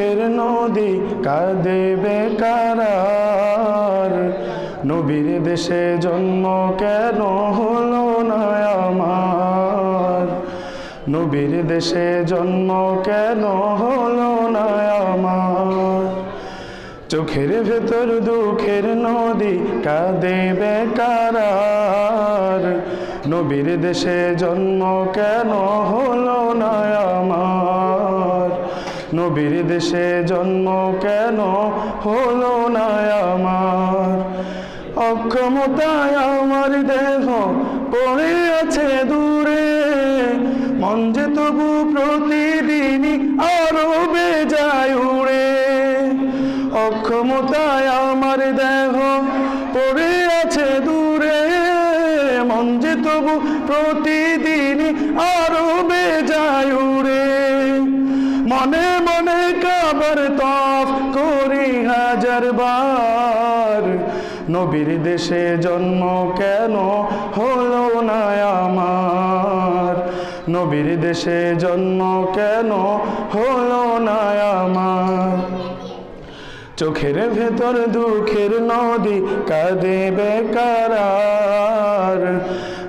দুঃখের নদী কাঁদে বেকারার। নবীর দেশে জন্ম কেন হলো না আমার? নবীর দেশে জন্ম কেন হলো না আমার? চোখের ভেতর দুঃখের নদী কাঁদে বেকারার। নবীর দেশে জন্ম কেন হলো না আমার? নবীর দেশে জন্ম কেন হলো না আমার? অক্ষমতায় আমার দেহ পড়ে আছে দূরে। মন যে তবু প্রতিদিনই আরও বেজায় উড়ে। অক্ষমতায় আমার দেহ পড়ে আছে দূরে। মন যে তবু প্রতিদিনই আরও বেজায় উড়ে। মনে কাবার তফ করি হাজার বার। নবীর দেশে জন্ম কেন হলো না আমার? নবীর দেশে জন্ম কেন হলো না আমার? চোখের ভেতর দুঃখের নদী কাঁদে বেকারার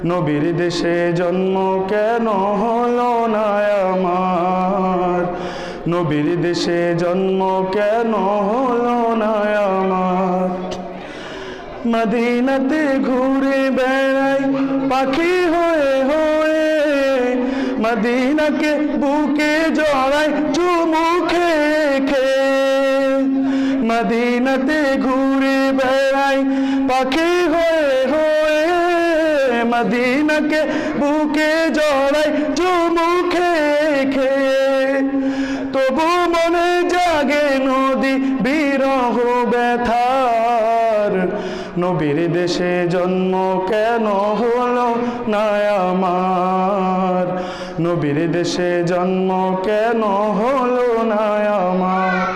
নবীর দেশে জন্ম কেন হলো না আমার নবীর দেশে জন্ম কেন হলো না আমার? মদিনাতে ঘুরে বেড়াই, পাখি হয়ে হয়ে। মদিনাকে বুকে জড়াই, চুমু খেয়ে খেয়ে। মদিনাতে ঘুরে বেড়াই, পাখি হয়ে হয়ে। মদিনাকে বুকে জড়াই, চুমু খেয়ে খেয়ে তবু মনে জাগে নদী বিরহ ব্যথার। নবীর দেশে জন্ম কেন হলো না আমার? নবীর দেশে জন্ম কেন হলো না আমার?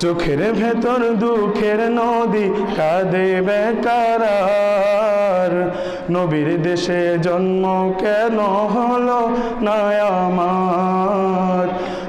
চোখের ভেতর দুঃখের নদী কাঁদে বেকারার। নবীর দেশে জন্ম কেন হলো না আমার?